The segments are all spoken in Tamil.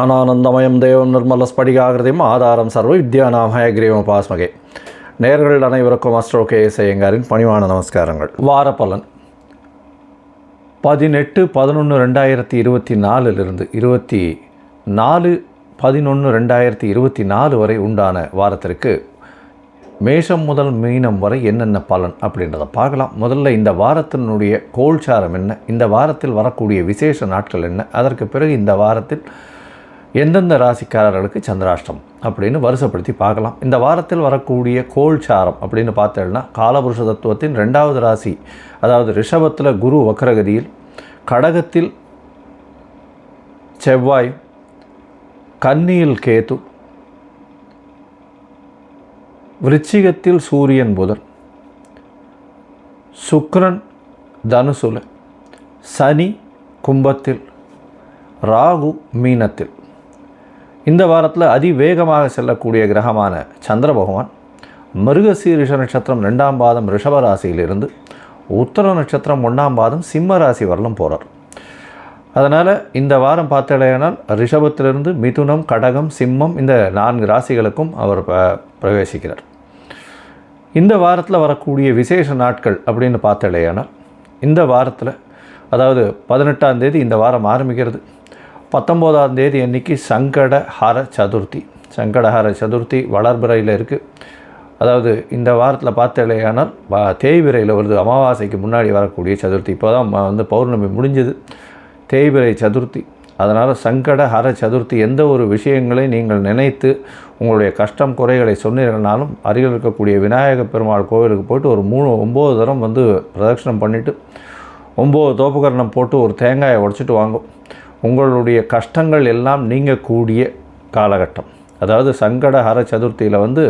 ஞானானந்தமயம் தேவம் நிர்மல ஸ்படிகாகிருதியும் ஆதாரம் சர்வ வித்யானாம் ஹயக்ரீவம் பாஸ்மகே நேர்கள் அனைவருக்கும் அஸ்ட்ரோ கே எஸ் ஐயங்காரின் பணிவான நமஸ்காரங்கள். வாரப்பலன். பதினெட்டு பதினொன்று ரெண்டாயிரத்தி இருபத்தி நாலுலிருந்து இருபத்தி நாலு பதினொன்று ரெண்டாயிரத்தி இருபத்தி நாலு வரை உண்டான வாரத்திற்கு மேஷம் முதல் மீனம் வரை என்னென்ன பலன் அப்படின்றத பார்க்கலாம். முதல்ல இந்த வாரத்தினுடைய கோல்சாரம் என்ன? இந்த வாரத்தில் வரக்கூடிய விசேஷ நாட்கள் என்ன? அதற்கு பிறகு இந்த வாரத்தில் எந்தெந்த ராசிக்காரர்களுக்கு சந்திராஷ்டம் அப்படின்னு வருஷப்படுத்தி பார்க்கலாம். இந்த வாரத்தில் வரக்கூடிய கோல்சாரம் அப்படின்னு பார்த்தேன்னா காலபுருஷ தத்துவத்தின் ரெண்டாவது ராசி அதாவது ரிஷபத்தில் குரு வக்ரகதியில் கடகத்தில் செவ்வாய் கன்னியில் கேது விருச்சிகத்தில் சூரியன் புதன் சுக்ரன் தனுசுல சனி கும்பத்தில் ராகு மீனத்தில். இந்த வாரத்தில் அதிவேகமாக செல்லக்கூடிய கிரகமான சந்திர பகவான் மிருகசீரிஷ நட்சத்திரம் ரெண்டாம் பாதம் ரிஷப ராசியிலிருந்து உத்தர நட்சத்திரம் ஒன்றாம் பாதம் சிம்ம ராசி வரலும் போகிறார் அதனால் இந்த வாரம் பார்த்தடையானால் ரிஷபத்திலிருந்து மிதுனம் கடகம் சிம்மம் இந்த நான்கு ராசிகளுக்கும் அவர் ப- பிரவேசிக்கிறார். இந்த வாரத்தில் வரக்கூடிய விசேஷ நாட்கள் அப்படின்னு பார்த்தடையானால் இந்த வாரத்தில் அதாவது பதினெட்டாம் தேதி இந்த வாரம் ஆரம்பிக்கிறது. பத்தொம்போதாம் தேதி அன்னைக்கு சங்கடஹர சதுர்த்தி. சங்கடஹர சதுர்த்தி வளர்பிறையில் இருக்குது அதாவது இந்த வாரத்தில் பார்த்தலையானால் தேய்பிரையில் வருது. அமாவாசைக்கு முன்னாடி வரக்கூடிய சதுர்த்தி. இப்போ தான் வந்து பௌர்ணமி முடிஞ்சது. தேய்பிரை சதுர்த்தி. அதனால் சங்கட ஹர சதுர்த்தி எந்த ஒரு விஷயங்களை நீங்கள் நினைத்து உங்களுடைய கஷ்டம் குறைகளை சொன்னீர்கள்னாலும் அருகில் இருக்கக்கூடிய விநாயக பெருமாள் கோவிலுக்கு போய்ட்டு ஒரு மூணு ஒம்பது தரம் வந்து பிரதட்சணம் பண்ணிவிட்டு ஒம்பது தோப்புக்கரணம் போட்டு ஒரு தேங்காயை உடச்சிட்டு வாங்கும். உங்களுடைய கஷ்டங்கள் எல்லாம் நீங்கக்கூடிய காலகட்டம். அதாவது சங்கட ஹர சதுர்த்தியில் வந்து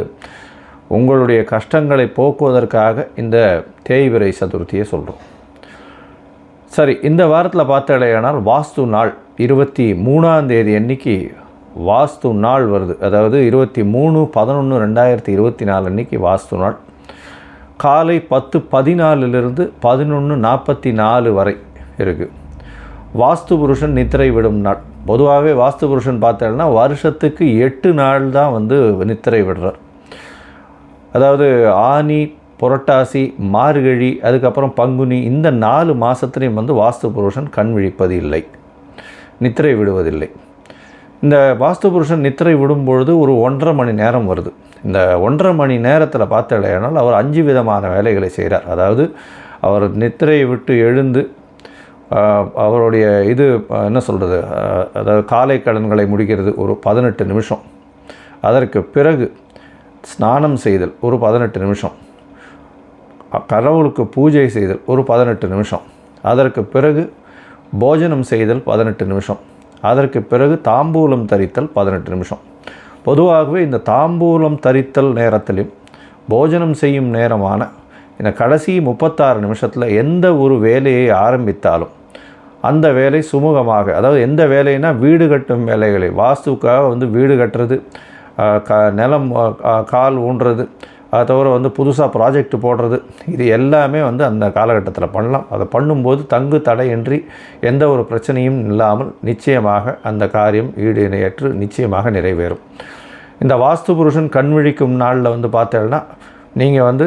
உங்களுடைய கஷ்டங்களை போக்குவதற்காக இந்த தேய்விரை சதுர்த்தியை சொல்கிறோம் சரி இந்த வாரத்தில் பார்த்தாலேயானால் வாஸ்து நாள் இருபத்தி மூணாம் தேதி அன்னைக்கு வாஸ்து நாள் வருது. அதாவது இருபத்தி மூணு பதினொன்று ரெண்டாயிரத்தி இருபத்தி நாலு அன்னைக்கு வாஸ்து நாள். காலை பத்து பதினாலிலிருந்து பதினொன்று நாற்பத்தி நாலு வரை இருக்குது வாஸ்து புருஷன் நித்திரை விடும் நாள். பொதுவாகவே வாஸ்து புருஷன் பார்த்தேன்னா வருஷத்துக்கு எட்டு நாள் தான் வந்து நித்திரை விடுறார். அதாவது ஆனி புரட்டாசி மார்கழி அதுக்கப்புறம் பங்குனி இந்த நாலு மாதத்துலேயும் வந்து வாஸ்து புருஷன் கண் விழிப்பது இல்லை நித்திரை விடுவதில்லை. இந்த வாஸ்து புருஷன் நித்திரை விடும்பொழுது ஒரு ஒன்றரை மணி நேரம் வருது. இந்த ஒன்றரை மணி நேரத்தில் பார்த்தலையானால் அவர் அஞ்சு விதமான வேலைகளை செய்கிறார் அதாவது அவர் நித்திரையை விட்டு எழுந்து அவருடைய இது என்ன சொல்கிறது அதாவது காலை கடன்களை முடிக்கிறது ஒரு பதினெட்டு நிமிஷம். அதற்கு பிறகு ஸ்நானம் செய்தல் ஒரு பதினெட்டு நிமிஷம். கடவுளுக்கு பூஜை செய்தல் ஒரு பதினெட்டு நிமிஷம். அதற்கு பிறகு போஜனம் செய்தல் பதினெட்டு நிமிஷம். அதற்கு பிறகு தாம்பூலம் தரித்தல் பதினெட்டு நிமிஷம். பொதுவாகவே இந்த தாம்பூலம் தரித்தல் நேரத்திலும் போஜனம் செய்யும் நேரமான இந்த கடைசி முப்பத்தாறு நிமிஷத்தில் எந்த ஒரு வேலையை ஆரம்பித்தாலும் அந்த வேலை சுமூகமாக அதாவது எந்த வேலைனா வீடு கட்டும் வேலைகளை வாஸ்துக்காக வந்து வீடு கட்டுறது க நிலம் கால் ஊன்றது அதை தவிர வந்து புதுசாக ப்ராஜெக்ட் போடுறது இது எல்லாமே வந்து அந்த காலகட்டத்தில் பண்ணலாம். அதை பண்ணும்போது தங்கு தடையின்றி எந்த ஒரு பிரச்சனையும் இல்லாமல் நிச்சயமாக அந்த காரியம் ஈடு இணையற்று நிச்சயமாக நிறைவேறும். இந்த வாஸ்து புருஷன் கண் விழிக்கும் நாளில் வந்து பார்த்தேன்னா நீங்கள் வந்து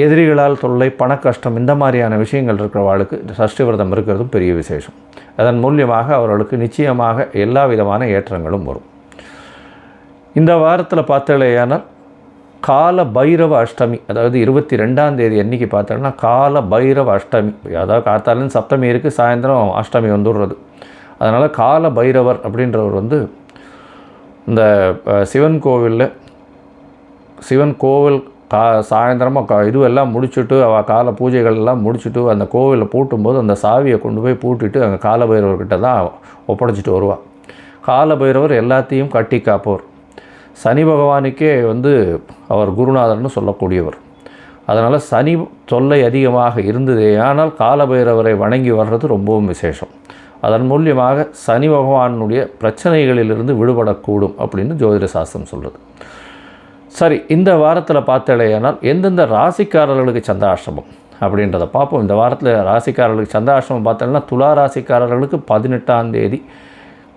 எதிரிகளால் தொல்லை பண கஷ்டம் இந்த மாதிரியான விஷயங்கள் இருக்கிறவாளுக்கு சஷ்டி விரதம் இருக்கிறதும் பெரிய விசேஷம். அதன் மூலியமாக அவர்களுக்கு நிச்சயமாக எல்லா விதமான ஏற்றங்களும் வரும். இந்த வாரத்தில் பார்த்தலையானால் கால பைரவ அஷ்டமி அதாவது இருபத்தி ரெண்டாம் தேதி அன்னைக்கு பார்த்தோன்னா கால பைரவ அஷ்டமி. அதாவது காத்தாலும் சப்தமி இருக்குது சாயந்தரம் அஷ்டமி வந்துடுறது. அதனால் கால பைரவர் அப்படின்றவர் வந்து இந்த சிவன் கோவிலில் சிவன் கோவில் கா சாயந்தரமாக கா இதுவெல்லாம் முடிச்சுட்டு அவள் கால பூஜைகள் எல்லாம் முடிச்சுட்டு அந்த கோவிலில் பூட்டும்போது அந்த சாவியை கொண்டு போய் பூட்டிட்டு அங்கே காலபைரவர்கிட்ட தான் ஒப்படைச்சிட்டு வருவாள் காலபைரவர் எல்லாத்தையும் கட்டி காப்பவர். சனி பகவானுக்கே வந்து அவர் குருநாதர்னு சொல்லக்கூடியவர். அதனால் சனி தொல்லை அதிகமாக இருந்தது ஆனால் காலபைரவரை வணங்கி வர்றது ரொம்பவும் விசேஷம். அதன் மூலியமாக சனி பகவானுடைய பிரச்சனைகளிலிருந்து விடுபடக்கூடும் அப்படின்னு ஜோதிட சாஸ்திரம் சொல்கிறது சரி இந்த வாரத்தில் பார்த்தலையானால் எந்தெந்த ராசிக்காரர்களுக்கு சந்திராஷ்டமம் அப்படின்றத பார்ப்போம். இந்த வாரத்தில் ராசிக்காரர்களுக்கு சந்திராஷ்டமம் பார்த்தோம்னா துலா ராசிக்காரர்களுக்கு பதினெட்டாம் தேதி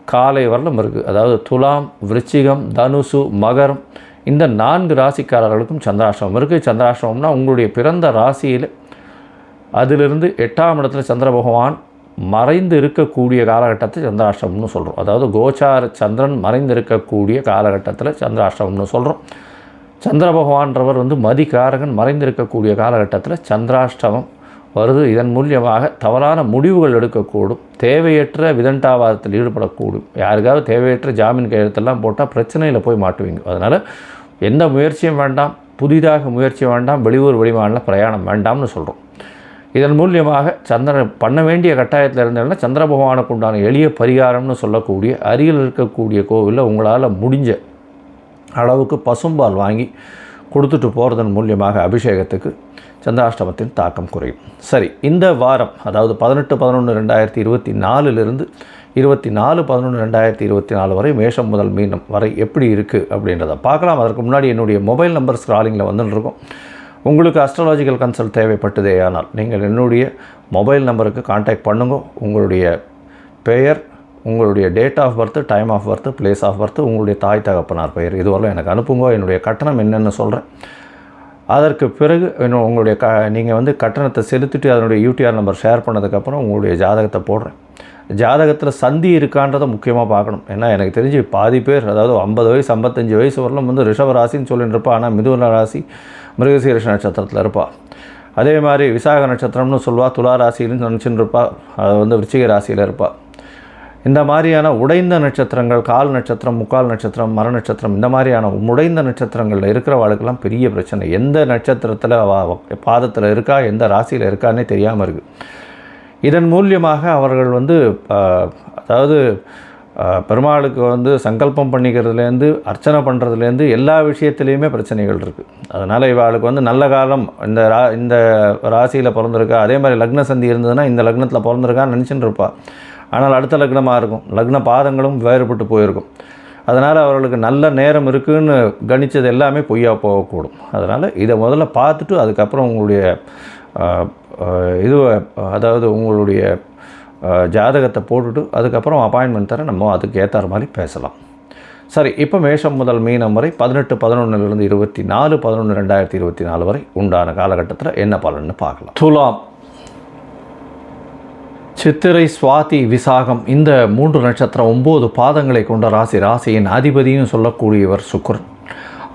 காலை வரலும் இருக்குது அதாவது துலாம் விருச்சிகம் தனுசு மகரம் இந்த நான்கு ராசிக்காரர்களுக்கும் சந்திராஷ்டமம் இருக்குது சந்திராஷ்டமம்னா உங்களுடைய பிறந்த ராசியில் அதிலிருந்து எட்டாம் இடத்துல சந்திர பகவான் மறைந்து இருக்கக்கூடிய காலகட்டத்தை சந்திராஷ்டமம்னு சொல்கிறோம் அதாவது கோச்சார சந்திரன் மறைந்து இருக்கக்கூடிய காலகட்டத்தில் சந்திராஷ்டமம்னு சொல்கிறோம் சந்திர பகவான்றவர் வந்து மதிகாரகன் மறைந்திருக்கக்கூடிய காலகட்டத்தில் சந்திராஷ்டமம் வருது. இதன் மூலியமாக தவறான முடிவுகள் எடுக்கக்கூடும். தேவையற்ற விதண்டாவாதத்தில் ஈடுபடக்கூடும். யாருக்காவது தேவையற்ற ஜாமீன் கையெழுத்தெல்லாம் போட்டால் பிரச்சனையில் போய் மாட்டுவீங்க. அதனால் எந்த முயற்சியும் வேண்டாம். புதிதாக முயற்சி வேண்டாம். வெளியூர் வெளிமாநில பிரயாணம் வேண்டாம்னு சொல்கிறோம் இதன் மூலியமாக சந்திரன் பண்ண வேண்டிய கட்டாயத்தில் இருந்ததுன்னா சந்திர பகவானுக்கு உண்டான எளிய பரிகாரம்னு சொல்லக்கூடிய அருகில் இருக்கக்கூடிய கோவிலில் உங்களால் முடிஞ்ச அளவுக்கு பசும்பால் வாங்கி கொடுத்துட்டு போகிறதன் மூலியமாக அபிஷேகத்துக்கு சந்திராஷ்டமத்தின் தாக்கம் குறையும். சரி இந்த வாரம் அதாவது பதினெட்டு பதினொன்று ரெண்டாயிரத்தி இருபத்தி நாலுலேருந்து இருபத்தி நாலு பதினொன்று ரெண்டாயிரத்தி இருபத்தி நாலு வரை மேஷம் முதல் மீனம் வரை எப்படி இருக்குது அப்படின்றத பார்க்கலாம். அதற்கு முன்னாடி என்னுடைய மொபைல் நம்பர் ஸ்க்ராலிங்கில் வந்துட்டுருக்கோம் உங்களுக்கு அஸ்ட்ராலாஜிக்கல் கன்சல்ட் தேவைப்பட்டதே ஆனால் நீங்கள் என்னுடைய மொபைல் நம்பருக்கு காண்டாக்ட் பண்ணுங்க. உங்களுடைய பெயர் உங்களுடைய date of birth time of birth place of birth உங்களுடைய தாய் தகப்பனார் பெயர். இதுவரை எனக்கு அனுப்புங்க. என்னுடைய கட்டணம் என்னென்னு சொல்கிறேன் அதற்கு பிறகு இன்னும் உங்களுடைய க நீங்கள் வந்து கட்டணத்தை செலுத்திட்டு அதனுடைய யூடிஆர் நம்பர் ஷேர் பண்ணதுக்கப்புறம் உங்களுடைய ஜாதகத்தை போடுறேன். ஜாதகத்தில் சந்தி இருக்கான்றதை முக்கியமாக பார்க்கணும். ஏன்னா எனக்கு தெரிஞ்சு பாதி பேர் அதாவது ஐம்பது வயசு ஐம்பத்தஞ்சு வயசு வரலாம் வந்து ரிஷப ராசின்னு சொல்லிட்டு இருப்பா. ஆனால் மிதுன ராசி மிருகசீரிஷ நட்சத்திரத்தில் இருப்பாள் அதே மாதிரி விசாக நட்சத்திரம்னு சொல்லுவாள் துலா ராசின்னு நினச்சின்னு இருப்பாள் அது வந்து விருச்சிக ராசியில் இருப்பாள் இந்த மாதிரியான உடைந்த நட்சத்திரங்கள் கால் நட்சத்திரம் முக்கால் நட்சத்திரம் மர நட்சத்திரம் இந்த மாதிரியான உடைந்த நட்சத்திரங்களில் இருக்கிறவாளுக்கெல்லாம் பெரிய பிரச்சனை. எந்த நட்சத்திரத்தில் பாதத்தில் இருக்கா எந்த ராசியில் இருக்கான்னே தெரியாமல் இருக்குது இதன் மூலியமாக அவர்கள் வந்து அதாவது பெருமாளுக்கு வந்து சங்கல்பம் பண்ணிக்கிறதுலேருந்து அர்ச்சனை பண்ணுறதுலேருந்து எல்லா விஷயத்துலேயுமே பிரச்சனைகள் இருக்குது அதனால் இவாளுக்கு வந்து நல்ல காலம் இந்த ரா இந்த ராசியில் பிறந்திருக்கா. அதே மாதிரி லக்ன சந்தி இருந்ததுன்னா இந்த லக்னத்தில் பிறந்திருக்கான்னு நினச்சின்னு இருப்பாள் ஆனால் அடுத்த லக்னமாக இருக்கும். லக்ன பாதங்களும் வேறுபட்டு போயிருக்கும். அதனால் அவர்களுக்கு நல்ல நேரம் இருக்குன்னு கணித்தது எல்லாமே பொய்யா போகக்கூடும். அதனால் இதை முதல்ல பார்த்துட்டு அதுக்கப்புறம் உங்களுடைய இது அதாவது உங்களுடைய ஜாதகத்தை போட்டுட்டு அதுக்கப்புறம் அப்பாயின்மெண்ட் தர நம்ம அதுக்கு ஏற்றாரு மாதிரி பேசலாம். சரி இப்போ மேஷம் முதல் மீனம் வரை பதினெட்டு பதினொன்றுலேருந்து இருபத்தி நாலு பதினொன்று ரெண்டாயிரத்தி இருபத்தி நாலு வரை உண்டான காலகட்டத்தில் என்ன பலன்னு பார்க்கலாம். துலாம். சித்திரை சுவாதி விசாகம் இந்த மூன்று நட்சத்திரம் ஒம்பது பாதங்களை கொண்ட ராசி. ராசியின் அதிபதியும் சொல்லக்கூடியவர் சுக்கிரன்.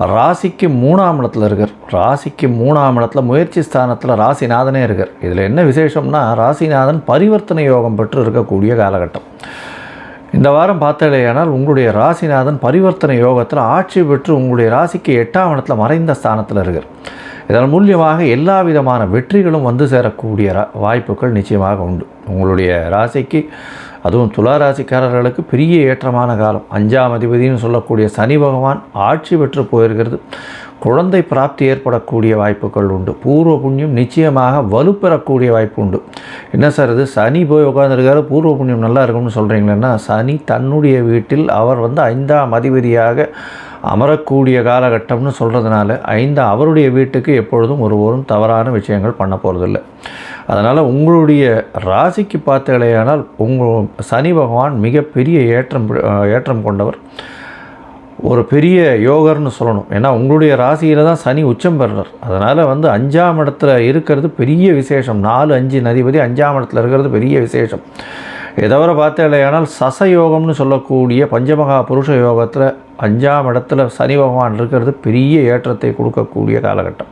ராசிக்கு மூணாம் இடத்துல இருக்கார். ராசிக்கு மூணாம் இடத்துல முயற்சி ஸ்தானத்தில் ராசிநாதனே இருக்கார். இதில் என்ன விசேஷம்னா ராசிநாதன் பரிவர்த்தனை யோகம் பெற்று இருக்கக்கூடிய காலகட்டம். இந்த வாரம் பார்த்தாலேயானால் உங்களுடைய ராசிநாதன் பரிவர்த்தனை யோகத்தில் ஆட்சி பெற்று உங்களுடைய ராசிக்கு எட்டாம் இடத்துல மறைந்த ஸ்தானத்தில் இருக்கார். இதன் மூலியமாக எல்லா விதமான வெற்றிகளும் வந்து சேரக்கூடிய ரா- வாய்ப்புகள் நிச்சயமாக உண்டு. உங்களுடைய ராசிக்கு அதுவும் துளாராசிக்காரர்களுக்கு பெரிய ஏற்றமான காலம். அஞ்சாம் அதிபதினு சொல்லக்கூடிய சனி பகவான் ஆட்சி பெற்று போயிருக்கிறது. குழந்தை பிராப்தி ஏற்படக்கூடிய வாய்ப்புகள் உண்டு. பூர்வ புண்ணியம் நிச்சயமாக வலுப்பெறக்கூடிய வாய்ப்பு உண்டு. என்ன சார் இது? சனி போய் உட்காந்துருக்காரு பூர்வ புண்ணியம் நல்லா இருக்கும்னு சொல்கிறீங்களேன்னா சனி தன்னுடைய வீட்டில் அவர் வந்து ஐந்தாம் அதிபதியாக அமரக்கூடிய காலகட்டம்னு சொல்கிறதுனால ஐந்து அவருடைய வீட்டுக்கு எப்பொழுதும் ஒருவரும் தவறான விஷயங்கள் பண்ண போகிறதில்ல அதனால் உங்களுடைய ராசிக்கு பார்த்தீங்களேயானால் உங்கள் சனி பகவான் மிகப்பெரிய ஏற்றம் ஏற்றம் கொண்டவர். ஒரு பெரிய யோகர்னு சொல்லணும். ஏன்னா உங்களுடைய ராசியில் தான் சனி உச்சம் பெறுறார். அதனால் வந்து அஞ்சாம் இடத்துல இருக்கிறது பெரிய விசேஷம். நாலு அஞ்சு நதிபதி அஞ்சாம் இடத்துல இருக்கிறது பெரிய விசேஷம். இதை தவிர பார்த்தீங்களேயானால் சச யோகம்னு சொல்லக்கூடிய பஞ்சமகா புருஷ யோகத்தில் அஞ்சாம் இடத்துல சனி பகவான் இருக்கிறது பெரிய ஏற்றத்தை கொடுக்கக்கூடிய காலகட்டம்.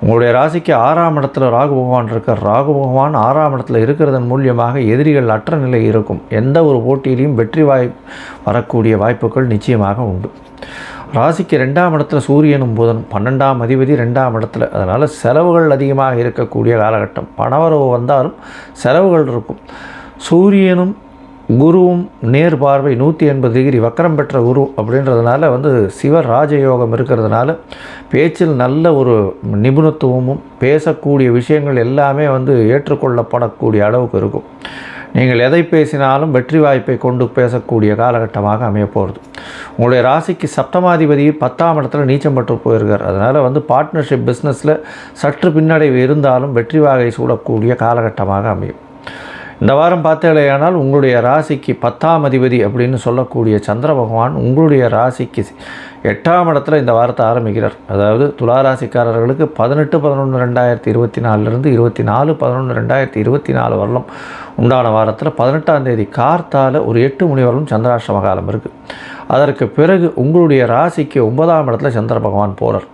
உங்களுடைய ராசிக்கு ஆறாம் இடத்துல ராகு பகவான் இருக்கார். ராகு பகவான் ஆறாம் இடத்துல இருக்கிறதன் மூலியமாக எதிரிகள் அற்ற நிலை இருக்கும். எந்த ஒரு போட்டியிலையும் வெற்றி வாய் வரக்கூடிய வாய்ப்புகள் நிச்சயமாக உண்டு. ராசிக்கு ரெண்டாம் இடத்துல சூரியனும் புதனும் பன்னெண்டாம் அதிபதி ரெண்டாம் இடத்துல. அதனால் செலவுகள் அதிகமாக இருக்கக்கூடிய காலகட்டம். பணவரவு வந்தாலும் செலவுகள் இருக்கும். சூரியனும் குருவும் நேர் பார்வை நூற்றி எண்பது டிகிரி வக்கரம் பெற்ற குரு அப்படின்றதுனால வந்து சிவ ராஜயோகம் இருக்கிறதுனால பேச்சில் நல்ல ஒரு நிபுணத்துவமும் பேசக்கூடிய விஷயங்கள் எல்லாமே வந்து ஏற்றுக்கொள்ளப்படக்கூடிய அளவுக்கு இருக்கும். நீங்கள் எதை பேசினாலும் வெற்றி வாய்ப்பை கொண்டு பேசக்கூடிய காலகட்டமாக அமையப்போகிறது உங்களுடைய ராசிக்கு சப்தமாதிபதி பத்தாம் இடத்துல நீச்சம் பெற்று போயிருக்கார். அதனால் வந்து பார்ட்னர்ஷிப் பிஸ்னஸில் சற்று பின்னடைவு இருந்தாலும் வெற்றி வாகை சூடக்கூடிய காலகட்டமாக அமையும். இந்த வாரம் பார்த்தீங்களேயானால் உங்களுடைய ராசிக்கு பத்தாம் அதிபதி அப்படின்னு சொல்லக்கூடிய சந்திர பகவான் உங்களுடைய ராசிக்கு எட்டாம் இடத்துல இந்த வாரத்தை ஆரம்பிக்கிறார். அதாவது துளாராசிக்காரர்களுக்கு பதினெட்டு பதினொன்று ரெண்டாயிரத்தி இருபத்தி நாலுலேருந்து இருபத்தி நாலு பதினொன்று ரெண்டாயிரத்தி இருபத்தி நாலு வரலும் உண்டான வாரத்தில் பதினெட்டாம் தேதி கார்த்தால் ஒரு எட்டு மணி வரலும் சந்திராஷ்டம காலம் இருக்குது அதற்கு பிறகு உங்களுடைய ராசிக்கு ஒன்பதாம் இடத்துல சந்திர பகவான் போகிறார்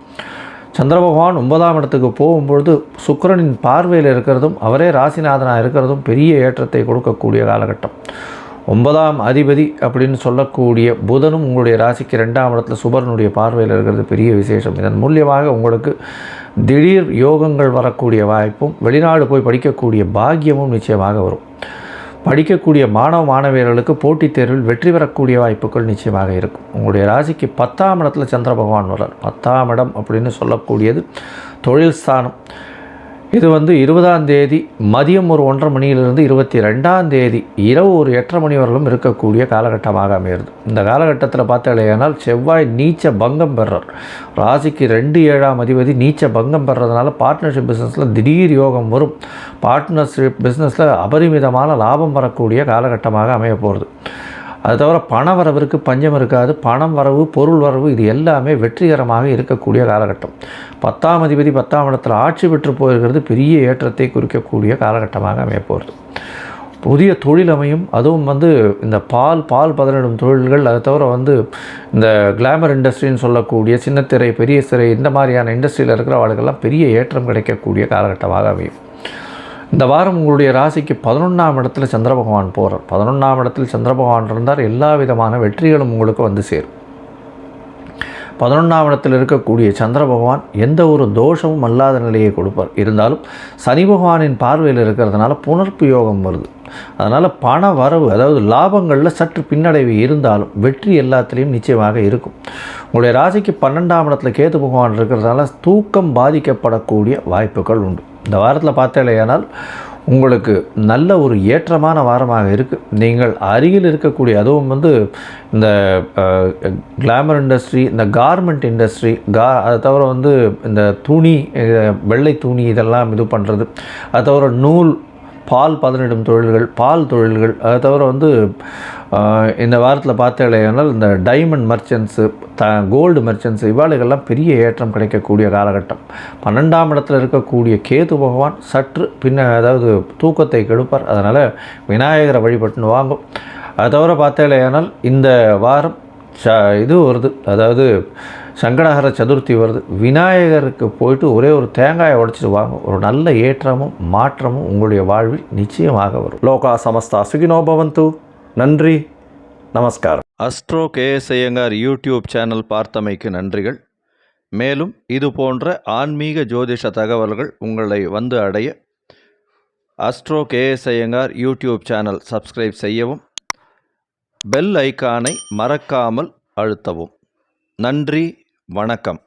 சந்திர பகவான் ஒன்பதாம் இடத்துக்கு போகும்பொழுது சுக்கிரனின் பார்வையில் இருக்கிறதும் அவரே ராசிநாதனாக இருக்கிறதும் பெரிய ஏற்றத்தை கொடுக்கக்கூடிய காலகட்டம். ஒன்பதாம் அதிபதி அப்படின்னு சொல்லக்கூடிய புதனும் உங்களுடைய ராசிக்கு ரெண்டாம் இடத்துல சுபரனுடைய பார்வையில் இருக்கிறது பெரிய விசேஷம். இதன் மூலியமாக உங்களுக்கு திடீர் யோகங்கள் வரக்கூடிய வாய்ப்பும் வெளிநாடு போய் படிக்கக்கூடிய பாக்கியமும் நிச்சயமாக வரும். படிக்கக்கூடிய மாணவ மாணவியர்களுக்கு போட்டித் தேர்வில் வெற்றி பெறக்கூடிய வாய்ப்புகள் நிச்சயமாக இருக்கும். உங்களுடைய ராசிக்கு பத்தாம் இடத்துல சந்திர பகவான் வர்றார். பத்தாம் இடம் அப்படின்னு சொல்லக்கூடியது தொழில் ஸ்தானம். இது வந்து இருபதாம் தேதி மதியம் ஒரு ஒன்றரை மணியிலிருந்து இருபத்தி ரெண்டாம் தேதி இரவு ஒரு எட்டரை மணி வரலும் இருக்கக்கூடிய காலகட்டமாக அமையிறது இந்த காலகட்டத்தில் பார்த்தாலேயானால் செவ்வாய் நீச்ச பங்கம் பெறார் ராசிக்கு ரெண்டு ஏழாம் அதிபதி நீச்ச பங்கம் பெறதுனால பார்ட்னர்ஷிப் பிஸ்னஸில் திடீர் யோகம் வரும். பார்ட்னர்ஷிப் பிஸ்னஸில் அபரிமிதமான லாபம் வரக்கூடிய காலகட்டமாக அமைய போகிறது. அது தவிர பண வரவிற்கு பஞ்சம் இருக்காது. பணம் வரவு பொருள் வரவு இது எல்லாமே வெற்றிகரமாக இருக்கக்கூடிய காலகட்டம். பத்தாம் அதிபதி பத்தாம் இடத்தில் ஆட்சி பெற்று போயிருக்கிறது பெரிய ஏற்றத்தை குறிக்கக்கூடிய காலகட்டமாக அமையப்போகிறது. புதிய தொழில் அமையும். அதுவும் வந்து இந்த பால் பால் பதனிடும் தொழில்கள் அதை தவிர வந்து இந்த கிளாமர் இண்டஸ்ட்ரின்னு சொல்லக்கூடிய சின்னத்திரை பெரிய சிறை இந்த மாதிரியான இண்டஸ்ட்ரியில் இருக்கிற வாழ்க்கெல்லாம் பெரிய ஏற்றம் கிடைக்கக்கூடிய காலகட்டமாக அமையும். இந்த வாரம் உங்களுடைய ராசிக்கு பதினொன்றாம் இடத்துல சந்திர பகவான் போகிறார் பதினொன்றாம் இடத்தில் சந்திர பகவான் இருந்தார் எல்லா விதமான வெற்றிகளும் உங்களுக்கு வந்து சேரும். பதினொன்றாம் இடத்தில் இருக்கக்கூடிய சந்திர பகவான் எந்த ஒரு தோஷமும் அல்லாத நிலையை கொடுப்பார். இருந்தாலும் சனி பகவானின் பார்வையில் இருக்கிறதுனால புனர்ப்பு யோகம் வருது. அதனால் பண வரவு அதாவது லாபங்களில் சற்று பின்னடைவு இருந்தாலும் வெற்றி எல்லாத்துலேயும் நிச்சயமாக இருக்கும். உங்களுடைய ராசிக்கு பன்னெண்டாம் இடத்துல கேது பகவான் இருக்கிறதுனால தூக்கம் பாதிக்கப்படக்கூடிய வாய்ப்புகள் உண்டு. இந்த வாரத்தில் பார்த்தேலையானால் உங்களுக்கு நல்ல ஒரு ஏற்றமான வாரமாக இருக்குது நீங்கள் அருகில் இருக்கக்கூடிய அதுவும் வந்து இந்த கிளாமர் இண்டஸ்ட்ரி இந்த கார்மெண்ட் இண்டஸ்ட்ரி கா அதை தவிர வந்து இந்த துணி வெள்ளை துணி இதெல்லாம் இது பண்ணுறது அதை தவிர நூல் பால் பதனிடும் தொழில்கள் பால் தொழில்கள். அதை தவிர வந்து இந்த வாரத்தில் பார்த்தீங்கன்னா இந்த diamond merchants the gold merchants இவாளுகள்லாம் பெரிய ஏற்றம் கிடைக்கக்கூடிய காலகட்டம். பன்னெண்டாம் இடத்துல இருக்கக்கூடிய கேது பகவான் சற்று பின்ன அதாவது தூக்கத்தை கெடுப்பார். அதனால் விநாயகரை வழிபட்டுன்னு வாங்கும். அதை தவிர பார்த்தேலையானால் இந்த வாரம் ச இது வருது. அதாவது சங்கடஹர சதுர்த்தி வருது. விநாயகருக்கு போயிட்டு ஒரே ஒரு தேங்காயை உடைச்சிட்டு வாங்க. ஒரு நல்ல ஏற்றமும் மாற்றமும் உங்களுடைய வாழ்வில் நிச்சயமாக வரும். லோகா சமஸ்தா சுகினோபவந்து நன்றி. நமஸ்காரம். Astro K S Iyengar YouTube channel பார்த்தமைக்கு நன்றிகள். மேலும் இது போன்ற ஆன்மீக ஜோதிஷ தகவல்கள் உங்களை வந்து அடைய astro K S Iyengar YouTube channel subscribe செய்யவும் பெல் ஐக்கானை மறக்காமல் அழுத்தவும். நன்றி. வணக்கம்.